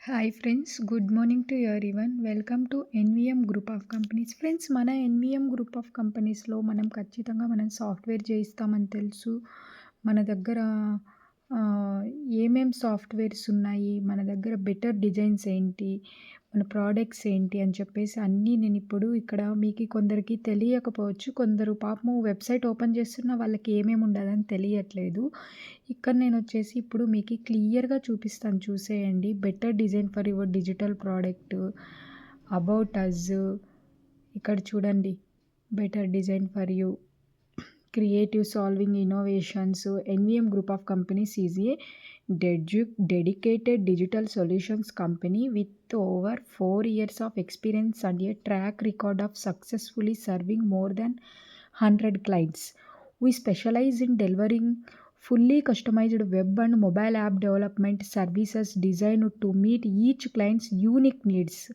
Hi friends good morning to everyone welcome to NVM group of companies friends మన NVM group of కంపెనీస్లో మనం ఖచ్చితంగా మనం software చేయిస్తామని తెలుసు. మన దగ్గర ఏమేం సాఫ్ట్వేర్స్ ఉన్నాయి? మన దగ్గర బెటర్ డిజైన్స్ ఏంటి? మన ప్రోడక్ట్స్ ఏంటి అని చెప్పేసి అన్నీ నేను ఇప్పుడు ఇక్కడ మీకు కొందరికి తెలియకపోవచ్చు. కొందరు పాపము వెబ్సైట్ ఓపెన్ చేస్తున్న వాళ్ళకి ఏమేమి ఉండదని తెలియట్లేదు. ఇక్కడ నేను వచ్చేసి ఇప్పుడు మీకు క్లియర్గా చూపిస్తాను. చూసేయండి. Better design for your digital product about us ఇక్కడ చూడండి. Better design for you creative solving innovations. So NVM Group of Companies is a dedicated digital solutions company with over 4 years of experience and a track record of successfully serving more than 100 clients. We specialize in delivering fully customized web and mobile app development services designed to meet each client's unique needs.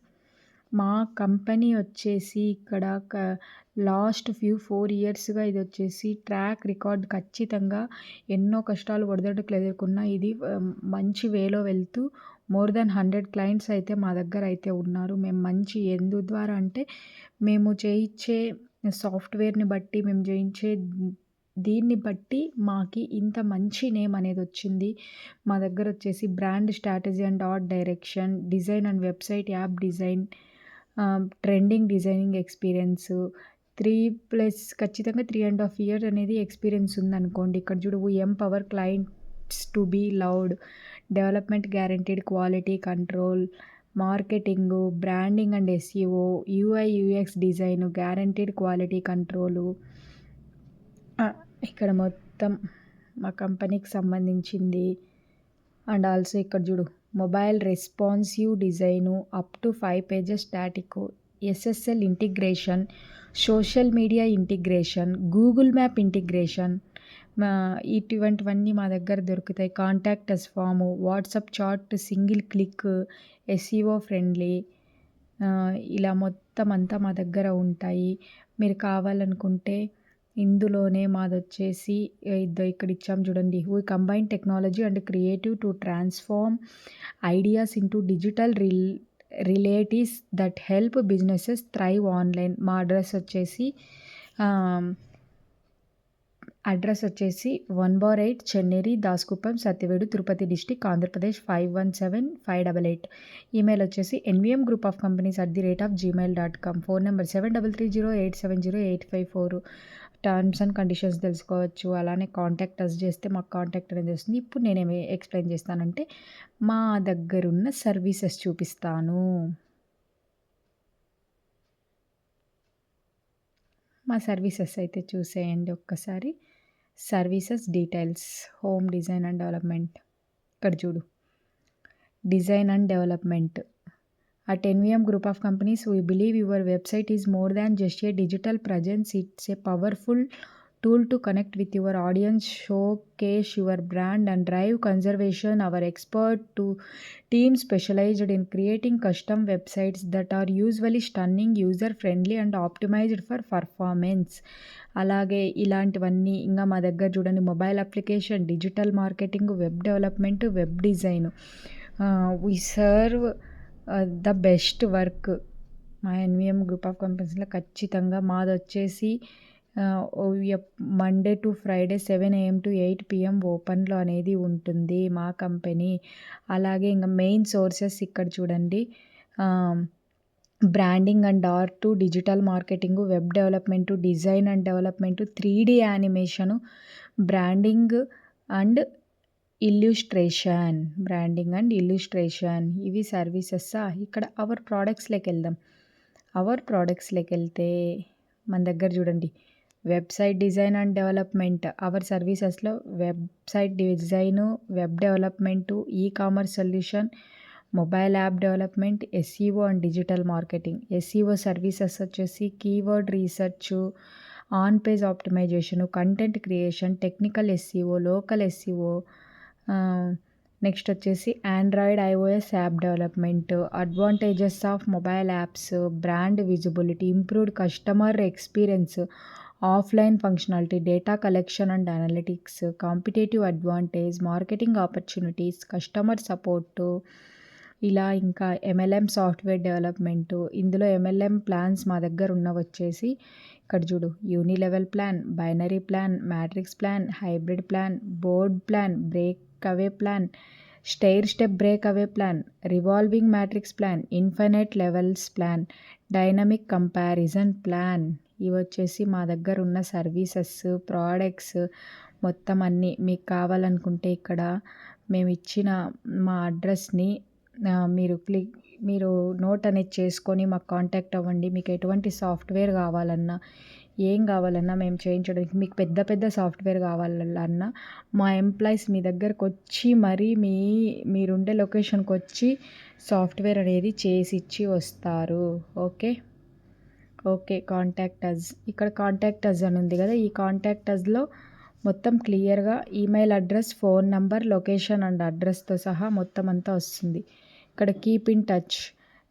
మా company వచ్చేసి ఇక్కడ క last few four ఇయర్స్గా ఇది వచ్చేసి track record ఖచ్చితంగా ఎన్నో కష్టాలు ఒడిదొడుకులు ఎదుర్కొన్న ఇది మంచి వేలో వెళ్తూ మోర్ దెన్ హండ్రెడ్ క్లయింట్స్ అయితే మా దగ్గర అయితే ఉన్నారు. మేము మంచి ఎందు ద్వారా అంటే మేము చేయించే సాఫ్ట్వేర్ని బట్టి మేము చేయించే దీన్ని బట్టి మాకు ఇంత మంచి నేమ్ అనేది వచ్చింది. మా దగ్గర వచ్చేసి brand strategy and art direction design and website app design trending designing experience. Three plus ఖచ్చితంగా త్రీ అండ్ హాఫ్ ఇయర్ అనేది ఎక్స్పీరియన్స్ ఉందనుకోండి. ఇక్కడ చూడు ఎం empower clients to be loud development guaranteed quality control. Marketing branding and SEO UI UX design guaranteed quality control. ఇక్కడ మొత్తం మా కంపెనీకి సంబంధించింది. అండ్ ఆల్సో ఇక్కడ చూడు mobile responsive design up to five pages static SSL integration social media integration Google map integration ఇటువంటివన్నీ మా దగ్గర దొరుకుతాయి. Contacts form WhatsApp chat single click SEO friendly ఇలా మొత్తం అంతా మా దగ్గర ఉంటాయి. మీరు కావాలనుకుంటే ఇందులోనే మాదొచ్చేసి ఇద్దో ఇక్కడ ఇచ్చాం చూడండి. We combine technology and creative to transform ideas into digital reel relatives that help businesses thrive online మా అడ్రస్ వచ్చేసి అడ్రస్ వచ్చేసి one bar eight Chenneri Daskuppam Satyavedu Tirupati district Andhra Pradesh five one seven five double eight. Email వచ్చేసి NVM group of companies at the rate of Gmail dot com. Phone number seven double three zero eight seven zero eight five four. Terms and conditions తెలుసుకోవచ్చు. అలానే contact us చేస్తే మాకు contact అనేది వస్తుంది. ఇప్పుడు నేనేమి explain చేస్తానంటే మా దగ్గరున్న సర్వీసెస్ చూపిస్తాను. మా సర్వీసెస్ అయితే చూసేయండి ఒక్కసారి. Services details home design and development. ఇక్కడ చూడు. Design and development. ఆ NVM group of companies we believe your website is more than just a digital presence it's a powerful tool to connect with your audience showcase your brand and drive conservation our expert to team specialized in creating custom websites that are usually stunning user friendly and optimized for performance అలాగే ఇలాంటివన్నీ ఇంకా మా దగ్గర చూడండి mobile application digital marketing web development web design we serve the best work మా NVM group of కంపెనీస్లో ఖచ్చితంగా మాది వచ్చేసి Monday to Friday seven AM to eight PM ఓపెన్లో అనేది ఉంటుంది మా కంపెనీ అలాగే ఇంకా మెయిన్ సోర్సెస్ ఇక్కడ చూడండి. Branding and art digital marketing web development design and development three D animation branding and illustration branding and illustration ఇవి సర్వీసెస్సా ఇక్కడ అవర్ ప్రోడక్ట్స్లోకి వెళ్దాం అవర్ ప్రోడక్ట్స్లోకి వెళ్తే మన దగ్గర చూడండి. Website design and development. Our సర్వీసెస్లో website design web development e commerce solution mobile app development SEO and digital marketing. SEO services వచ్చేసి keyword research on page optimisation content creation technical SEO local SEO next వచ్చేసి Android iOS app development advantages of mobile apps brand visibility improved customer experience offline functionality data collection and analytics competitive advantage marketing opportunities customer support ఇలా ఇంకా MLM software development ఇందులో MLM plans మా దగ్గర ఉన్న వచ్చేసి ఇక్కడ చూడు unilevel plan binary plan matrix plan hybrid plan board plan breakaway plan stair step breakaway plan revolving matrix plan infinite levels plan dynamic comparison plan. ఇవి వచ్చేసి మా దగ్గర ఉన్న సర్వీసెస్ ప్రోడక్ట్స్ మొత్తం అన్నీ మీకు కావాలనుకుంటే ఇక్కడ మేము ఇచ్చిన మా అడ్రస్ని మీరు క్లిక్ మీరు నోట్ అనేది చేసుకొని మాకు కాంటాక్ట్ అవ్వండి. మీకు ఎటువంటి సాఫ్ట్వేర్ కావాలన్నా ఏం కావాలన్నా మేము చేయించడానికి మీకు పెద్ద పెద్ద సాఫ్ట్వేర్ కావాలన్నా మా ఎంప్లాయీస్ మీ దగ్గరకు వచ్చి మరీ మీ మీరుండే లొకేషన్కి వచ్చి సాఫ్ట్వేర్ అనేది చేసి ఇచ్చి వస్తారు. ఓకే? ఓకే కాంటాక్ట్ అజ్ ఇక్కడ కాంటాక్ట్ అజ్ అని ఉంది కదా ఈ కాంటాక్ట్ అజ్లో మొత్తం క్లియర్గా email address phone number location and అడ్రస్తో సహా మొత్తం అంతా వస్తుంది. ఇక్కడ keep in touch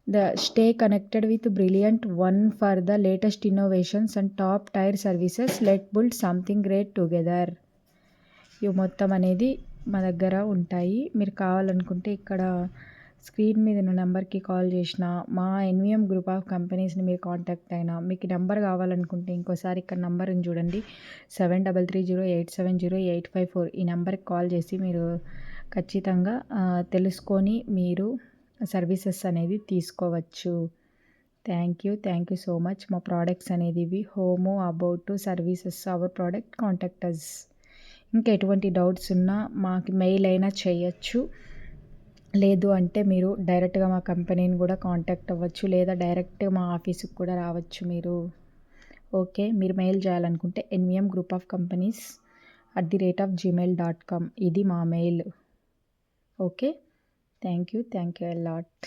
the stay connected with brilliant one for the latest innovations and top tier services let build something great together ఇవి మొత్తం అనేది మా దగ్గర ఉంటాయి. మీరు కావాలనుకుంటే ఇక్కడ స్క్రీన్ మీద ఉన్న నెంబర్కి కాల్ చేసినా మా ఎన్విఎం గ్రూప్ ఆఫ్ కంపెనీస్ని మీరు కాంటాక్ట్ అయినా మీకు నెంబర్ కావాలనుకుంటే ఇంకోసారి ఇక్కడ నెంబర్ని చూడండి. Seven double three zero eight seven zero eight five four ఈ నెంబర్కి కాల్ చేసి మీరు ఖచ్చితంగా తెలుసుకొని మీరు సర్వీసెస్ అనేది తీసుకోవచ్చు. Thank you. Thank you so much. మా ప్రోడక్ట్స్ అనేది ఇవి. Home about services our product contactors ఇంకా ఎటువంటి డౌట్స్ ఉన్నా మాకు మెయిల్ అయినా చేయొచ్చు. లేదు అంటే మీరు డైరెక్ట్గా మా కంపెనీని కూడా కాంటాక్ట్ అవ్వచ్చు లేదా డైరెక్ట్ మా ఆఫీస్కి కూడా రావచ్చు మీరు. ఓకే మీరు మెయిల్ చేయాలనుకుంటే NVM group of companies at the rate of Gmail dot com. ఇది మా mail. Okay thank you thank you lot.